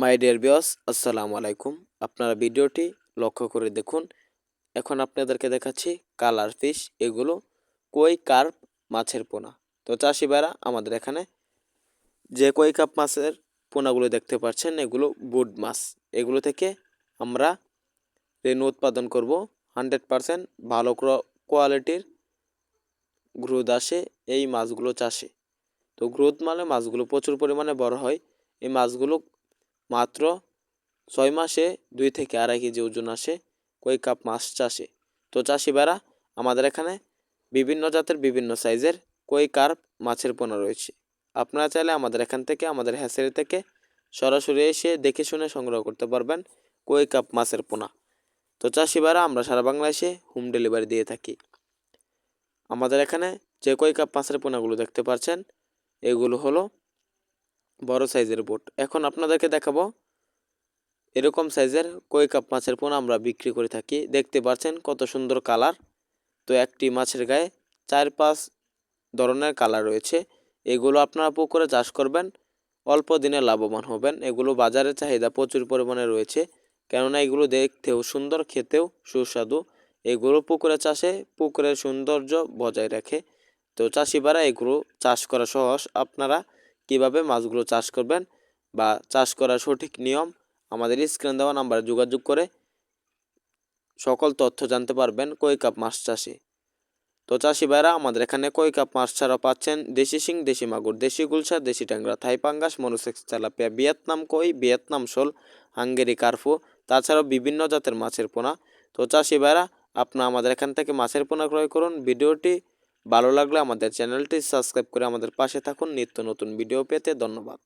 My dear বিয়স আসসালামু আলাইকুম আপনারা ভিডিওটি লক্ষ্য করে দেখুন। এখন আপনাদেরকে দেখাচ্ছি কালার ফিশ। এগুলো কই কার্প মাছের পোনা। তো চাষি ভাইরা, আমাদের এখানে যে কই কাপ মাছের পোনাগুলো দেখতে পাচ্ছেন, এগুলো বুড মাছ। এগুলো থেকে আমরা রেনু উৎপাদন করব। হান্ড্রেড পারসেন্ট ভালো কোয়ালিটির গ্রোথ আসে এই মাছগুলো চাষে। তো গ্রোথ মানে মাছগুলো প্রচুর পরিমাণে বড় হয়। এই মাছগুলো মাত্র ছয় মাসে দুই থেকে আড়াই কেজি ওজন আসে কই কাপ মাছ চাষে। তো চাষি বেড়া আমাদের এখানে বিভিন্ন জাতের বিভিন্ন সাইজের কই কার্প মাছের পোনা রয়েছে। আপনারা চাইলে আমাদের এখান থেকে, আমাদের হ্যাসারি থেকে সরাসরি এসে দেখে শুনে সংগ্রহ করতে পারবেন কই কাপ মাছের পোনা। তো চাষি বেড়া আমরা সারা বাংলাদেশে হোম ডেলিভারি দিয়ে থাকি। আমাদের এখানে যে কই কাপ মাছের পোনাগুলো দেখতে পাচ্ছেন, এগুলো হলো বড় সাইজের বোট। এখন আপনাদেরকে দেখাবো এরকম সাইজের কই কাপ মাছের পোনা আমরা বিক্রি করে থাকি। দেখতে পাচ্ছেন কত সুন্দর কালার। তো একটি মাছের গায়ে চার পাঁচ ধরনের কালার রয়েছে। এগুলো আপনারা পুকুরে চাষ করবেন, অল্প দিনে লাভবান হবেন। এগুলো বাজারে চাহিদা প্রচুর পরিমাণে রয়েছে। কেননা এগুলো দেখতেও সুন্দর, খেতেও সুস্বাদু। এগুলো পুকুরে চাষে পুকুরের সৌন্দর্য বজায় রাখে। তো চাষিবারা এগুলো চাষ করা সহজ। আপনারা কীভাবে মাছগুলো চাষ করবেন বা চাষ করার সঠিক নিয়ম, আমাদের স্ক্রিন দেওয়া নাম্বারে যোগাযোগ করে সকল তথ্য জানতে পারবেন কই কাপ মাছ চাষে। তো চাষি ভাইরা, আমাদের এখানে কই কাপ মাছ ছাড়া পাচ্ছেন? দেশি শিং, দেশি মাগুর, দেশি গুলশা, দেশি ট্যাংরা, থাই পাঙ্গাস, মনুসেক্স, তেলাপিয়া, ভিয়েতনাম কই, ভিয়েতনাম শোল, হাঙ্গেরি কার্ফু তাছাড়াও বিভিন্ন জাতের মাছের পোনা। তো চাষি ভাইরা, আপনারা আমাদের এখান থেকে মাছের পোনা ক্রয় করুন। ভিডিওটি ভালো লাগলে আমাদের চ্যানেলটি সাবস্ক্রাইব করে আমাদের পাশে থাকুন। নিত্য নতুন ভিডিও পেতে ধন্যবাদ।